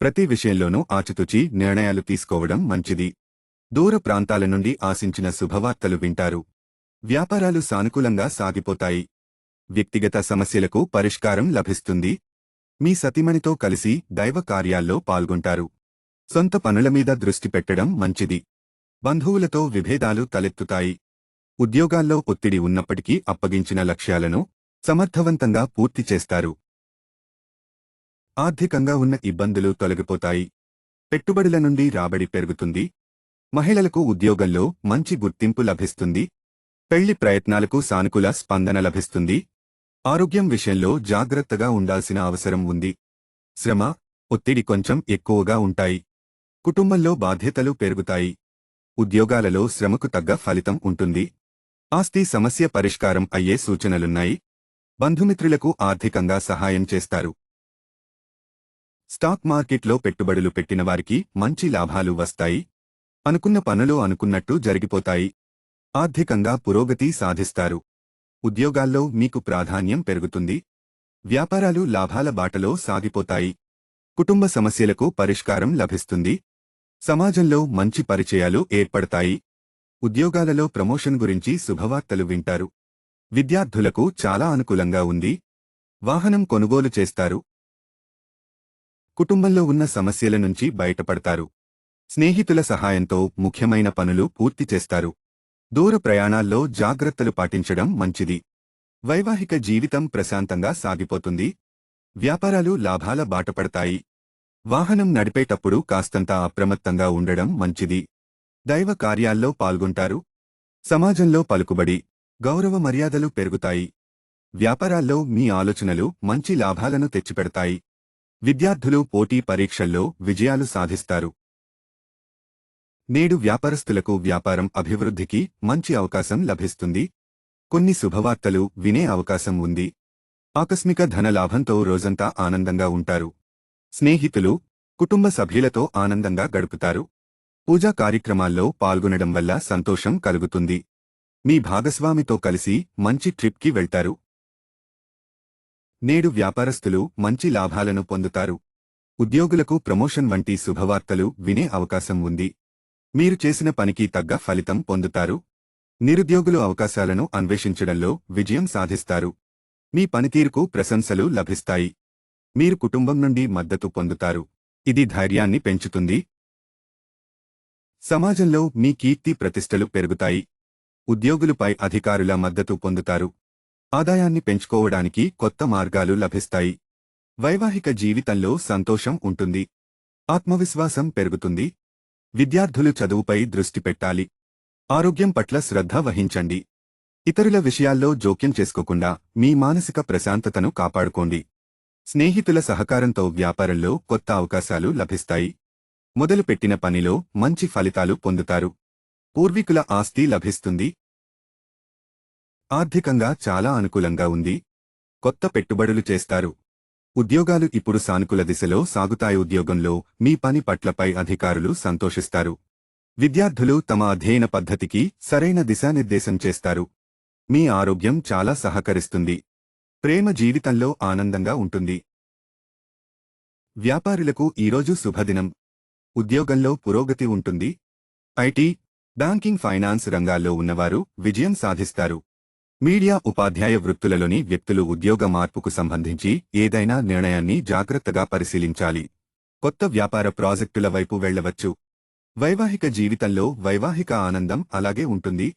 ప్రతి విషయంలోనూ ఆచితూచి నిర్ణయాలు తీసుకోవడం మంచిది. దూర ప్రాంతాల నుండి ఆశించిన శుభవార్తలు వింటారు. వ్యాపారాలు సానుకూలంగా సాగిపోతాయి. వ్యక్తిగత సమస్యలకు పరిష్కారం లభిస్తుంది. మీ సతిమణితో కలిసి దైవ కార్యాల్లో పాల్గొంటారు. సొంత పనుల మీద దృష్టి పెట్టడం మంచిది. బంధువులతో విభేదాలు తలెత్తుతాయి. ఉద్యోగాల్లో ఒత్తిడి ఉన్నప్పటికీ అప్పగించిన లక్ష్యాలను సమర్థవంతంగా పూర్తి చేస్తారు. ఆర్థికంగా ఉన్న ఇబ్బందులు తొలగిపోతాయి. పెట్టుబడుల నుండి రాబడి పెరుగుతుంది. మహిళలకు ఉద్యోగంలో మంచి గుర్తింపు లభిస్తుంది. పెళ్ళి ప్రయత్నాలకు సానుకూల స్పందన లభిస్తుంది. ఆరోగ్యం విషయంలో జాగ్రత్తగా ఉండాల్సిన అవసరం ఉంది. శ్రమ ఒత్తిడి కొంచెం ఎక్కువగా ఉంటాయి. కుటుంబంలో బాధ్యతలు పెరుగుతాయి. ఉద్యోగాలలో శ్రమకు తగ్గ ఫలితం ఉంటుంది. ఆస్తి సమస్య పరిష్కారం అయ్యే సూచనలున్నాయి. బంధుమిత్రులకు ఆర్థికంగా సహాయం చేస్తారు. స్టాక్ మార్కెట్లో పెట్టుబడులు పెట్టిన వారికి మంచి లాభాలు వస్తాయి. అనుకున్న పనులు అనుకున్నట్టు జరిగిపోతాయి. ఆర్థికంగా పురోగతి సాధిస్తారు. ఉద్యోగాల్లో మీకు ప్రాధాన్యం పెరుగుతుంది. వ్యాపారాలు లాభాల బాటలో సాగిపోతాయి. కుటుంబ సమస్యలకు పరిష్కారం లభిస్తుంది. సమాజంలో మంచి పరిచయాలు ఏర్పడతాయి. ఉద్యోగాలలో ప్రమోషన్ గురించి శుభవార్తలు వింటారు. విద్యార్థులకు చాలా అనుకూలంగా ఉంది. వాహనం కొనుగోలు చేస్తారు. కుటుంబంలో ఉన్న సమస్యల నుంచి బయటపడతారు. స్నేహితుల సహాయంతో ముఖ్యమైన పనులు పూర్తి చేస్తారు. దూర ప్రయాణాల్లో జాగ్రత్తలు పాటించడం మంచిది. వైవాహిక జీవితం ప్రశాంతంగా సాగిపోతుంది. వ్యాపారాలు లాభాల బాటపడతాయి వాహనం నడిపేటప్పుడు కాస్తంత అప్రమత్తంగా ఉండడం మంచిది. దైవ కార్యాల్లో పాల్గొంటారు. సమాజంలో పలుకుబడి గౌరవ మర్యాదలు పెరుగుతాయి. వ్యాపారాల్లో మీ ఆలోచనలు మంచి లాభాలను తెచ్చిపెడతాయి. విద్యార్థులు పోటీ పరీక్షల్లో విజయాలు సాధిస్తారు. నేడు వ్యాపారస్తులకు వ్యాపారం అభివృద్ధికి మంచి అవకాశం లభిస్తుంది. కొన్ని శుభవార్తలు వినే అవకాశం ఉంది. ఆకస్మిక ధనలాభంతో రోజంతా ఆనందంగా ఉంటారు. స్నేహితులు కుటుంబ సభ్యులతో ఆనందంగా గడుపుతారు. పూజా కార్యక్రమాల్లో పాల్గొనడం వల్ల సంతోషం కలుగుతుంది. మీ భాగస్వామితో కలిసి మంచి ట్రిప్కి వెళ్తారు. నేడు వ్యాపారస్తులు మంచి లాభాలను పొందుతారు. ఉద్యోగులకు ప్రమోషన్ వంటి శుభవార్తలు వినే అవకాశం ఉంది. మీరు చేసిన పనికి తగ్గ ఫలితం పొందుతారు. నిరుద్యోగులు అవకాశాలను అన్వేషించడంలో విజయం సాధిస్తారు. మీ పనితీరుకు ప్రశంసలు లభిస్తాయి. మీరు కుటుంబం నుండి మద్దతు పొందుతారు. ఇది ధైర్యాన్ని పెంచుతుంది. సమాజంలో మీ కీర్తి ప్రతిష్టలు పెరుగుతాయి. ఉద్యోగులపై అధికారుల మద్దతు పొందుతారు. ఆదాయాన్ని పెంచుకోవడానికి కొత్త మార్గాలు లభిస్తాయి. వైవాహిక జీవితంలో సంతోషం ఉంటుంది. ఆత్మవిశ్వాసం పెరుగుతుంది. విద్యార్థులు చదువుపై దృష్టి పెట్టాలి. ఆరోగ్యం పట్ల శ్రద్ధ వహించండి. ఇతరుల విషయాల్లో జోక్యం చేసుకోకుండా మీ మానసిక ప్రశాంతతను కాపాడుకోండి. స్నేహితుల సహకారంతో వ్యాపారంలో కొత్త అవకాశాలు లభిస్తాయి. మొదలుపెట్టిన పనిలో మంచి ఫలితాలు పొందుతారు. పూర్వీకుల ఆస్తి లభిస్తుంది. ఆర్థికంగా చాలా అనుకూలంగా ఉంది. కొత్త పెట్టుబడులు చేస్తారు. ఉద్యోగాలు ఇప్పుడు సానుకూల దిశలో సాగుతాయి. ఉద్యోగంలో మీ పని పట్లపై అధికారులు సంతోషిస్తారు. విద్యార్థులు తమ అధ్యయన పద్ధతికి సరైన దిశానిర్దేశం చేస్తారు. మీ ఆరోగ్యం చాలా సహకరిస్తుంది. ప్రేమ జీవితంలో ఆనందంగా ఉంటుంది. వ్యాపారులకు ఈరోజు శుభదినం. ఉద్యోగంలో పురోగతి ఉంటుంది. ఐటీ బ్యాంకింగ్ ఫైనాన్స్ రంగాల్లో ఉన్నవారు విజయం సాధిస్తారు. మీడియా ఉపాధ్యాయ వృత్తులలోని వ్యక్తులు ఉద్యోగ మార్పుకు సంబంధించి ఏదైనా నిర్ణయాన్ని జాగ్రత్తగా పరిశీలించాలి. కొత్త వ్యాపార ప్రాజెక్టుల వైపు వెళ్ళవచ్చు వైవాహిక జీవితంలో వైవాహిక ఆనందం అలాగే ఉంటుంది.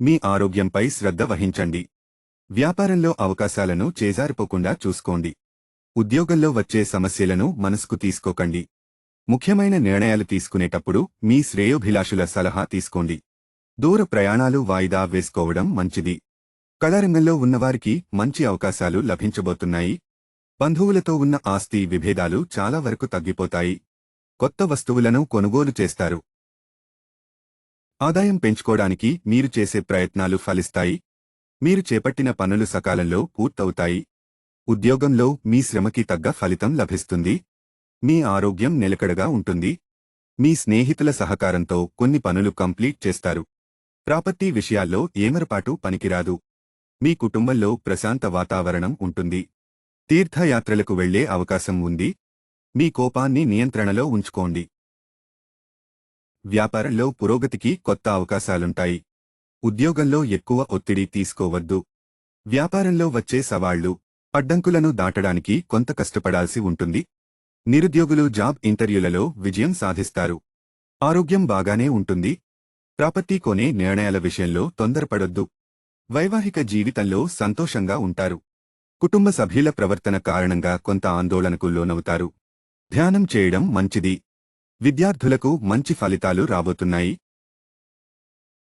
మీ ఆరోగ్యంపై శ్రద్ధ వహించండి. వ్యాపారంలో అవకాశాలను చేజారిపోకుండా చూసుకోండి. ఉద్యోగంలో వచ్చే సమస్యలను మనసుకు తీసుకోకండి. ముఖ్యమైన నిర్ణయాలు తీసుకునేటప్పుడు మీ శ్రేయోభిలాషుల సలహా తీసుకోండి. దూర ప్రయాణాలు వాయిదా వేసుకోవడం మంచిది. కళారంగంలో ఉన్నవారికి మంచి అవకాశాలు లభించబోతున్నాయి. బంధువులతో ఉన్న ఆస్తి విభేదాలు చాలా వరకు తగ్గిపోతాయి. కొత్త వస్తువులను కొనుగోలు చేస్తారు. ఆదాయం పెంచుకోవడానికి మీరు చేసే ప్రయత్నాలు ఫలిస్తాయి. మీరు చేపట్టిన పనులు సకాలంలో పూర్తవుతాయి. ఉద్యోగంలో మీ శ్రమకి తగ్గ ఫలితం లభిస్తుంది. మీ ఆరోగ్యం నిలకడగా ఉంటుంది. మీ స్నేహితుల సహకారంతో కొన్ని పనులు కంప్లీట్ చేస్తారు. ప్రాపర్టీ విషయాల్లో ఏమరపాటు పనికిరాదు. మీ కుటుంబంలో ప్రశాంత వాతావరణం ఉంటుంది. తీర్థయాత్రలకు వెళ్ళే అవకాశం ఉంది. మీ కోపాన్ని నియంత్రణలో ఉంచుకోండి. వ్యాపారంలో పురోగతికి కొత్త అవకాశాలుంటాయి. ఉద్యోగంలో ఎక్కువ ఒత్తిడి తీసుకోవద్దు. వ్యాపారంలో వచ్చే సవాళ్ళు అడ్డంకులను దాటడానికి కొంత కష్టపడాల్సి ఉంటుంది. నిరుద్యోగులు జాబ్ ఇంటర్వ్యూలలో విజయం సాధిస్తారు. ఆరోగ్యం బాగానే ఉంటుంది. ప్రాపర్టీ కొనే నిర్ణయాల విషయంలో తొందరపడొద్దు. వైవాహిక జీవితంలో సంతోషంగా ఉంటారు. కుటుంబ సభ్యుల ప్రవర్తన కారణంగా కొంత ఆందోళనకు లోనవుతారు. ధ్యానం చేయడం మంచిది. విద్యార్థులకు మంచి ఫలితాలు రాబోతున్నాయి.